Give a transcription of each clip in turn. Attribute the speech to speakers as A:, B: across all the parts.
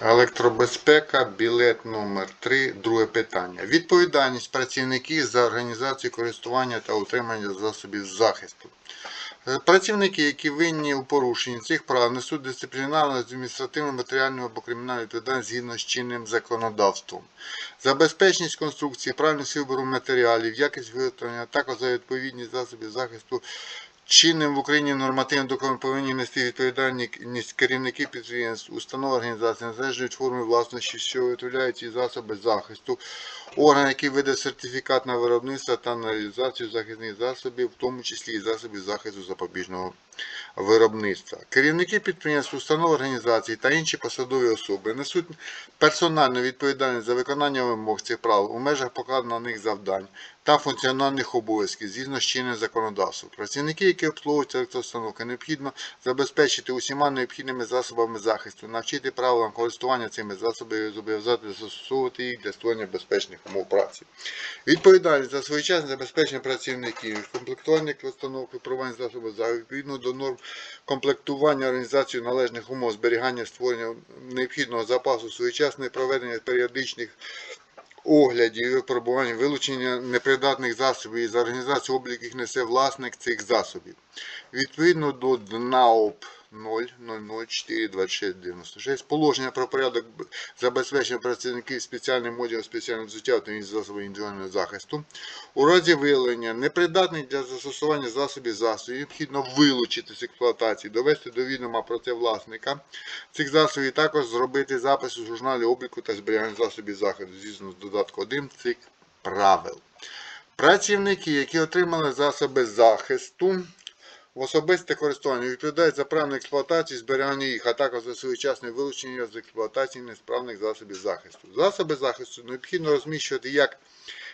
A: Електробезпека, білет номер 3 друге питання. Відповідальність працівників за організацію користування та утримання засобів захисту. Е, Працівники, які винні у порушенні цих прав, несуть дисциплінарну, адміністративну, матеріальну або кримінальну відповідальність згідно з чинним законодавством. За безпечність конструкції, правильність вибору матеріалів, якість виготовлення, також за відповідність засобів захисту Чинним в Україні нормативним документом повинні нести відповідальність керівники підприємств, установ організацій, незалежної форми власності, що виготовляють ці засоби захисту, орган, який веде сертифікат на виробництво та на реалізацію захисних засобів, в тому числі і засобів захисту запобіжного виробництва. Керівники підприємств, установ організацій та інші посадові особи несуть персональну відповідальність за виконання вимог цих прав у межах покладених на них завдань та функціональних обов'язків згідно з чинним законодавством. Працівники, які обслуговують електроустановки, необхідно забезпечити усіма необхідними засобами захисту, навчити правилам користування цими засобами і зобов'язати застосовувати їх для створення безпечних умов праці. Відповідальність за своєчасне забезпечення працівників, комплектування установок випробування засобів захисту відповідно до норм комплектування організації належних умов зберігання створення необхідного запасу, своєчасне проведення періодичних оглядів і випробувань, вилучення непридатних засобів і за організацію облік їх несе власник цих засобів. Відповідно до ДНАОП 000429696 положення про порядок забезпечення працівників спеціальним одягом, спеціальним взуття та засобів індивідуального захисту. У разі виявлення непридатних для застосування засобів засобів необхідно вилучити з експлуатації, довести до відома про це власника цих засобів, і також зробити запис у журналі обліку та зберігання засобів захисту згідно з додатку 1 цих правил. Працівники, які отримали засоби захисту в особисте користування, відповідають за правильну експлуатацію, зберігання їх, а також за своєчасне вилучення з експлуатації несправних засобів захисту. Засоби захисту необхідно розміщувати як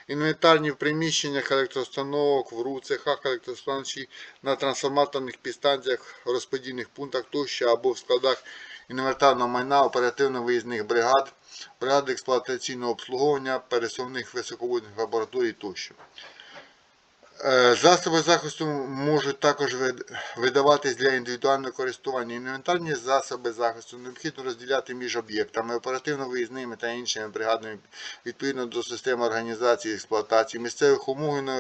A: інвентарні в приміщеннях електроустановок, в РУ, цехах електростанцій, на трансформаторних підстанціях, розподільних пунктах тощо або в складах інвентарного майна оперативно-виїзних бригад, бригад експлуатаційного обслуговування, пересувних високовольтних лабораторій тощо. Е, Засоби захисту можуть також видаватись для індивідуального користування. Інвентарні засоби захисту необхідно розділяти між об'єктами, оперативно-виїзними та іншими бригадами відповідно до системи організації експлуатації, місцевих умов і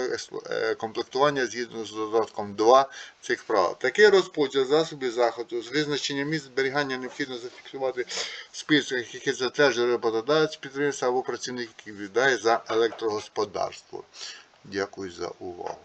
A: е, комплектування згідно з додатком 2 цих прав. Такий розподіл засобів захисту з визначенням місць зберігання необхідно зафіксувати в списках, які затверджує роботодавець підприємства або працівник, який відповідає за електрогосподарство. Дякую за увагу.